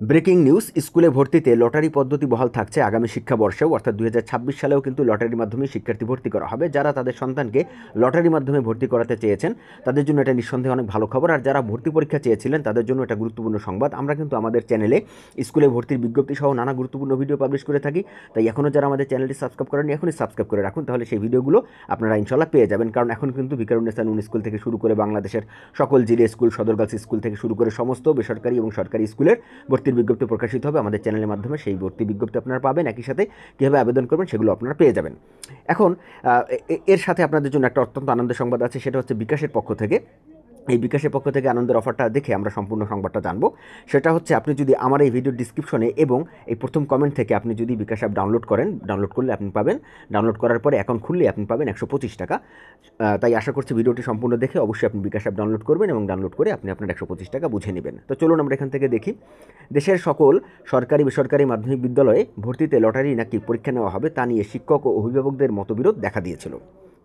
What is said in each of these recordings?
Breaking news, স্কুলে ভর্তিতে lottery পদ্ধতি বহাল থাকছে আগামী শিক্ষাবর্ষেও, অর্থাৎ দুই হাজার ছাব্বিশ সালেও কিন্তু লটারির মাধ্যমে শিক্ষার্থী ভর্তি করা হবে। যারা তাদের সন্তানকে লটারির মাধ্যমে ভর্তি করাতে চেয়েছেন, তাদের জন্য এটা নিঃসন্দেহে অনেক ভালো খবর। আর যারা ভর্তি পরীক্ষা চেয়েছিলেন, তাদের জন্য এটা গুরুত্বপূর্ণ সংবাদ। আমরা কিন্তু আমাদের চ্যানেলে স্কুলে ভর্তির বিজ্ঞপ্তি সহ নানা গুরুত্বপূর্ণ ভিডিও পাবলিশ করে থাকি। তাই এখনও যারা আমাদের চ্যানেলটি সাবস্ক্রাইব করেন এখনই সাবস্ক্রাইব করে রাখুন। তাহলে সেই ভিডিওগুলো আপনারা ইনশাল্লাহ পেয়ে যাবেন। কারণ এখন কিন্তু বিকারুন্নেসা উন স্কুল থেকে শুরু করে বাংলাদেশের সকল জিরে স্কুল সদর গার্লস স্কুল থেকে শুরু করে সমস্ত বেসরকারি এবং সরকারি স্কুলের ভর্তির বিজ্ঞপ্তি প্রকাশিত হবে আমাদের চ্যানেলের মাধ্যমে। সেই ভর্তি বিজ্ঞপ্তি আপনারা পাবেন। একই সাথে কীভাবে আবেদন করবেন সেগুলো আপনারা পেয়ে যাবেন। এখন এর সাথে আপনাদের জন্য একটা অত্যন্ত আনন্দের সংবাদ আছে। সেটা হচ্ছে বিকাশের পক্ষ থেকে। এই বিকাশের পক্ষ থেকে আনন্দের অফারটা দেখে আমরা সম্পূর্ণ সংবাদটা জানব। সেটা হচ্ছে আপনি যদি আমার এই ভিডিও ডিসক্রিপশনে এবং এই প্রথম কমেন্ট থেকে আপনি যদি বিকাশ অ্যাপ ডাউনলোড করেন ডাউনলোড করলে আপনি পাবেন। ডাউনলোড করার পরে অ্যাকাউন্ট খুললে আপনি পাবেন একশো পঁচিশ টাকা। তাই আশা করছি ভিডিওটি সম্পূর্ণ দেখে অবশ্যই আপনি বিকাশ অ্যাপ ডাউনলোড করবেন এবং ডাউনলোড করে আপনি আপনার একশো পঁচিশ টাকা বুঝে নেবেন। তো চলুন আমরা এখান থেকে দেখি। দেশের সকল সরকারি, বেসরকারি মাধ্যমিক বিদ্যালয়ে ভর্তিতে লটারি নাকি পরীক্ষা নেওয়া হবে তা নিয়ে শিক্ষক ও অভিভাবকদের মতবিরোধ দেখা দিয়েছিল।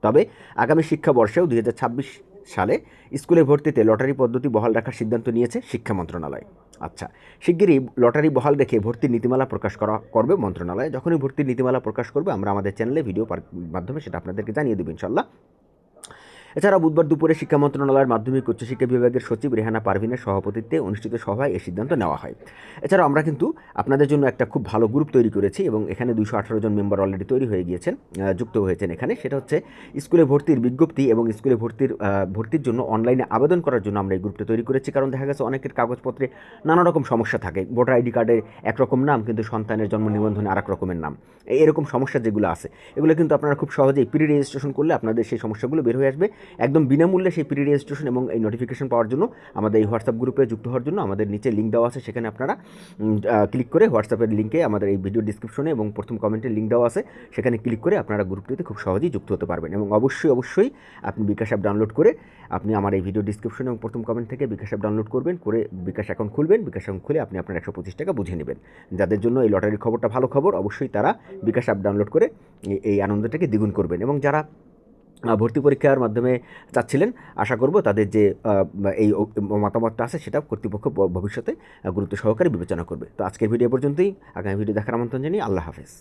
তবে আগামী শিক্ষাবর্ষেও দুই হাজার ছাব্বিশ সালে স্কুলে ভর্তিতে লটারি পদ্ধতি বহাল রাখার সিদ্ধান্ত নিয়েছে শিক্ষা মন্ত্রণালয়। আচ্ছা শিগগিরই লটারি বহাল রেখে ভর্তির নীতিমালা প্রকাশ করা করবে মন্ত্রণালয়। যখনই ভর্তির নীতিমালা প্রকাশ করবে, আমরা আমাদের চ্যানেলে ভিডিও মাধ্যমে সেটা আপনাদেরকে জানিয়ে দেবো ইনশাল্লাহ এছাড়া বুধবার দুপুরে শিক্ষা মন্ত্রণালয়ের মাধ্যমিক উচ্চশিক্ষা বিভাগের সচিব রেহানা পারভিনের সভাপতিত্বে অনুষ্ঠিত সভায় এই সিদ্ধান্ত নেওয়া হয়। এছাড়াও আমরা কিন্তু আপনাদের জন্য একটা খুব ভালো গ্রুপ তৈরি করেছি এবং এখানে দুশো আঠারো জন মেম্বার অলরেডি তৈরি হয়ে গিয়েছেন যুক্ত হয়েছেন এখানে। সেটা হচ্ছে স্কুলে ভর্তির বিজ্ঞপ্তি এবং স্কুলে ভর্তির ভর্তির জন্য অনলাইনে আবেদন করার জন্য আমরা এই গ্রুপটা তৈরি করেছি। কারণ দেখা গেছে অনেকের কাগজপত্রে নানা রকম সমস্যা থাকে। ভোটার আইডি কার্ডের একরকম নাম, কিন্তু সন্তানের জন্ম নিবন্ধনে আরেক রকমের নাম। এরকম সমস্যা যেগুলো আছে, এগুলো কিন্তু আপনারা খুব সহজেই প্রি রেজিস্ট্রেশন করলে আপনাদের সেই সমস্যাগুলো বের হয়ে আসবে। একদম বিনামূল্যে সেই প্রি রেজিস্ট্রেশন এবং এই নোটিফিকেশন পাওয়ার জন্য আমাদের এই হোয়াটসঅ্যাপ গ্রুপে যুক্ত হওয়ার জন্য আমাদের নিচে লিঙ্ক দেওয়া আছে, সেখানে আপনারা ক্লিক করে হোয়াটসঅ্যাপের লিঙ্কে আমাদের এই ভিডিও ডিসক্রিপশনে এবং প্রথম কমেন্টে লিঙ্ক দেওয়া আছে, সেখানে ক্লিক করে আপনারা গ্রুপটিতে খুব সহজেই যুক্ত হতে পারবেন এবং অবশ্যই অবশ্যই আপনি বিকাশ অ্যাপ ডাউনলোড করে আপনি আমার এই ভিডিও ডিসক্রিপশনে এবং প্রথম কমেন্ট থেকে বিকাশ অ্যাপ ডাউনলোড করবেন, করে বিকাশ অ্যাকাউন্ট খুলবেন, বিকাশ অ্যাকাউন্ট খুলে আপনি আপনার একশো পঁচিশ টাকা বুঝে নেবেন। যাদের জন্য এই লটারির খবরটা ভালো খবর, অবশ্যই তারা বিকাশ অ্যাপ ডাউনলোড করে এই- আনন্দটাকে দ্বিগুণ করবেন এবং যারা ভর্তি পরীক্ষার মাধ্যমে চাচ্ছিলেন। আশা করব তাদের যে এই মতামতটা আছে সেটা কর্তৃপক্ষ ভবিষ্যতে গুরুত্ব সহকারে বিবেচনা করবে। তো আজকের ভিডিও পর্যন্তই। আগামী ভিডিও দেখার আমন্ত্রণ জানিয়ে আল্লাহ হাফেজ।